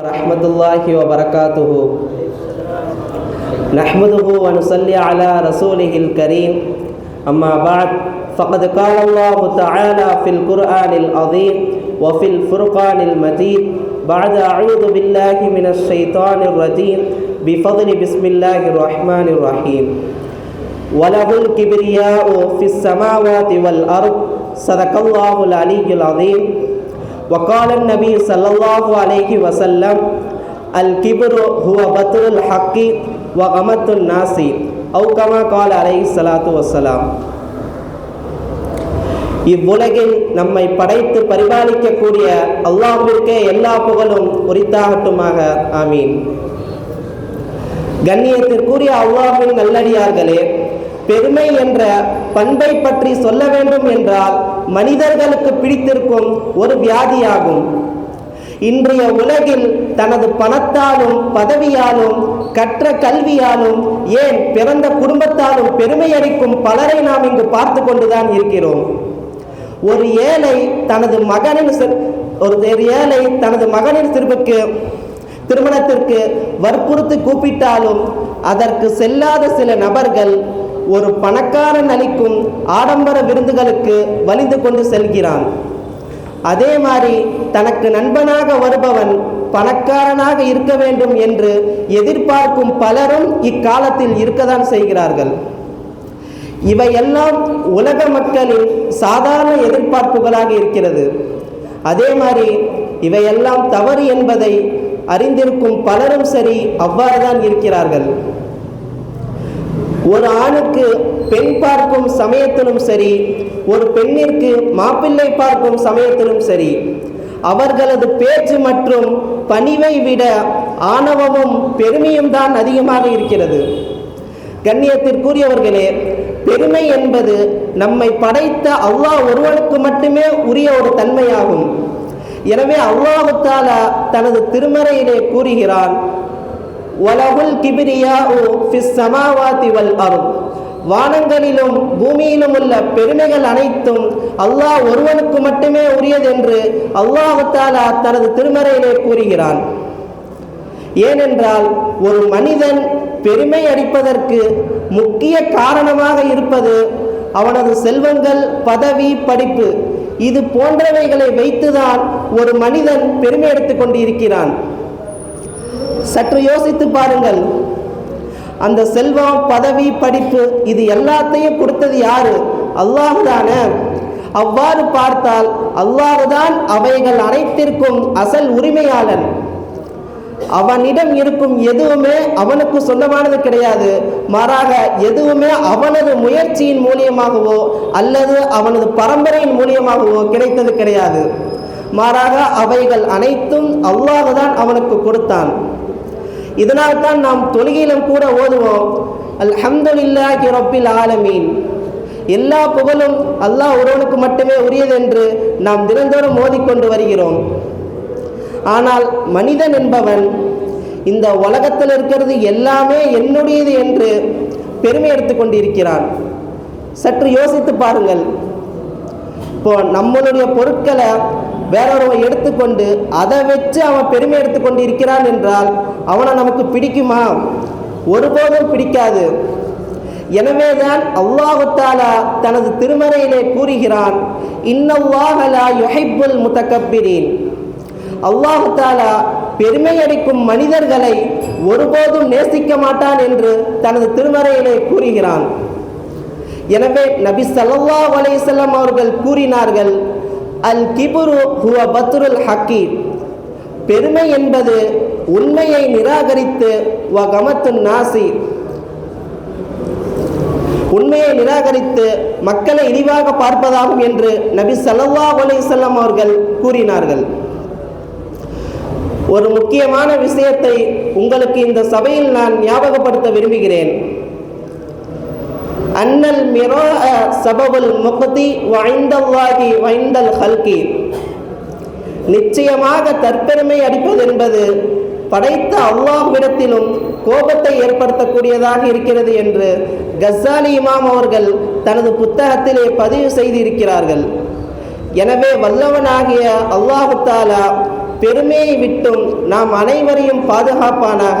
ورحمة الله وبركاته نحمده ونصلي على رسوله الكريم أما بعد فقد قال الله تعالى في القرآن العظيم وفي الفرقان المجيد بعد أعوذ بالله من الشيطان الرجيم بفضل بسم الله الرحمن الرحيم وله الكبرياء في السماوات والأرض صدق الله العلي العظيم وقال النبي صلى الله عليه وسلم الكبر هو بطر الحق وغمط الناس أو كما قال عليه الصلاة والسلام இவ்வுலகில் நம்மை படைத்து பரிபாலிக்கக்கூடிய அல்லாஹ்விற்கே எல்லா புகழும் உரித்தாகட்டுமாக ஆமீன் கண்ணியத்திற்குரிய அல்லாஹ்வின் நல்லடியார்களே பெருமை என்ற பண்பை பற்றி சொல்ல வேண்டும் என்றால் மனிதர்களுக்கு பிடித்திருக்கும் ஒரு வியாதியாகும். இன்றைய உலகில் தனது பணத்தாலும் பதவியாலும் கற்ற கல்வியாலும் ஏன் பிறந்த குடும்பத்தாலும் பெருமையடிக்கும் பலரை நாம் இங்கு பார்த்து கொண்டுதான் இருக்கிறோம். ஒரு ஏழை தனது மகனின் ஒரு ஏழை தனது மகனின் திருப்புக்கு திருமணத்திற்கு வற்புறுத்தி கூப்பிட்டாலும் அதற்கு செல்லாத சில நபர்கள் ஒரு பணக்காரன் அளிக்கும் ஆடம்பர விருந்துகளுக்கு வலிந்து கொண்டு செல்கிறான். அதே மாதிரி தனக்கு நண்பனாக வருபவன் பணக்காரனாக இருக்க வேண்டும் என்று எதிர்பார்க்கும் பலரும் இக்காலத்தில் இருக்கதான் செய்கிறார்கள். இவையெல்லாம் உலக மக்களின் சாதாரண எதிர்பார்ப்புகளாக இருக்கிறது. அதே மாதிரி இவையெல்லாம் தவறு என்பதை அறிந்திருக்கும் பலரும் சரி அவ்வாறு தான் இருக்கிறார்கள். ஒரு ஆணுக்கு பெண் பார்க்கும் சமயத்திலும் சரி ஒரு பெண்ணிற்கு மாப்பிள்ளை பார்க்கும் சமயத்திலும் சரி அவர்களது பேச்சு மற்றும் பணிவை விட ஆணவமும் பெருமையும் தான் அதிகமாக இருக்கிறது. கண்ணியத்திற்குரியவர்களே பெருமை என்பது நம்மை படைத்த அல்லாஹ் ஒருவனுக்கு மட்டுமே உரிய ஒரு தன்மையாகும். எனவே அல்லாஹு தனது திருமறையிலே கூறுகிறான் ஒலகுல் கிபிரியா ஓ ஃபிஸ் சமாவாதி வல் அருள் வானங்களிலும் பூமியிலும் உள்ள பெருமைகள் அனைத்தும் அல்லாஹ் ஒருவனுக்கு மட்டுமே உரியது என்று அல்லாஹு தாலா தனது திருமறையிலே கூறுகிறான். ஏனென்றால் ஒரு மனிதன் பெருமை அடிப்பதற்கு முக்கிய காரணமாக இருப்பது அவனது செல்வங்கள் பதவி படிப்பு இது போன்றவைகளை வைத்துதான் ஒரு மனிதன் பெருமை எடுத்துக் கொண்டிருக்கிறான். சற்று யோசித்து பாருங்கள். அந்த செல்வம் பதவி படிப்பு இது எல்லாத்தையும் கொடுத்தது யாரு? அல்லாஹு தானே. அவ்வாறு பார்த்தால் அல்லாஹுதான் அவைகள் அனைத்திற்கும் அசல் உரிமையாளன். அவனிடம் இருக்கும் எதுவுமே அவனுக்கு சொந்தமானது கிடையாது. மாறாக எதுவுமே அவனது முயற்சியின் மூலியமாகவோ அல்லது அவனது பரம்பரையின் மூலியமாகவோ கிடைத்தது கிடையாது. மாறாக அவைகள் அனைத்தும் அல்லாஹுதான் அவனுக்கு கொடுத்தான். இதனால் தான் நாம் தொழுகையிலும் கூட ஓதுவோம் அல்ஹம்துலில்லாஹி ரப்பில் ஆலமீன். எல்லா புகழும் அல்லாஹ் ஒருவனுக்கு மட்டுமே உரியது என்று நாம் தினந்தோறும் ஓதிக்கொண்டு வருகிறோம். ஆனால் மனிதன் என்பவன் இந்த உலகத்தில் இருக்கிறது எல்லாமே என்னுடையது என்று பெருமை எடுத்துக் கொண்டிருக்கிறான். சற்று யோசித்து பாருங்கள். இப்போ நம்மளுடைய பொருட்களை வேறொருவன் எடுத்துக்கொண்டு அதை வச்சு அவன் பெருமை எடுத்துக்கொண்டு இருக்கிறான் என்றால் அவனை நமக்கு பிடிக்குமா? ஒருபோதும் பிடிக்காது. எனவேதான் அல்லாஹுத்தாலா தனது திருமறையிலே கூறுகிறான் இன்னல்லாஹலா யுஹிப்புல் முத்தக்கப்பிரீன் அல்லாஹுத்தாலா பெருமை அடிக்கும் மனிதர்களை ஒருபோதும் நேசிக்க மாட்டான் என்று தனது திருமறையிலே கூறுகிறான். எனவே நபி சல்லா அலைஹி அவர்கள் கூறினார்கள் அல் கிபுரு ஹுவ பத்ருல் ஹக்கி பெருமை என்பது உண்மையை நிராகரித்து வ கமத்து நாசி உண்மையை நிராகரித்து மக்களை இழிவாக பார்ப்பதாகும் என்று நபி சல்லா அலிசல்லாம் அவர்கள் கூறினார்கள். ஒரு முக்கியமான விஷயத்தை உங்களுக்கு இந்த சபையில் நான் ஞாபகப்படுத்த விரும்புகிறேன். அன்னல் மிரா சபபுல் முகதி வாய்ந்தவாகி வாய்ந்தல் ஹல்கி. நிச்சயமாக தற்பெருமை அடிப்பது என்பது படைத்த அல்லாஹ்விடத்திலும் கோபத்தை ஏற்படுத்தக்கூடியதாக இருக்கிறது என்று கஸ்ஸாலி இமாம் அவர்கள் தனது புத்தகத்திலே பதிவு செய்திருக்கிறார்கள். எனவே வல்லவனாகிய அல்லாஹு தாலா பெருமையை விட்டும் நாம் அனைவரையும் பாதுகாப்பானாக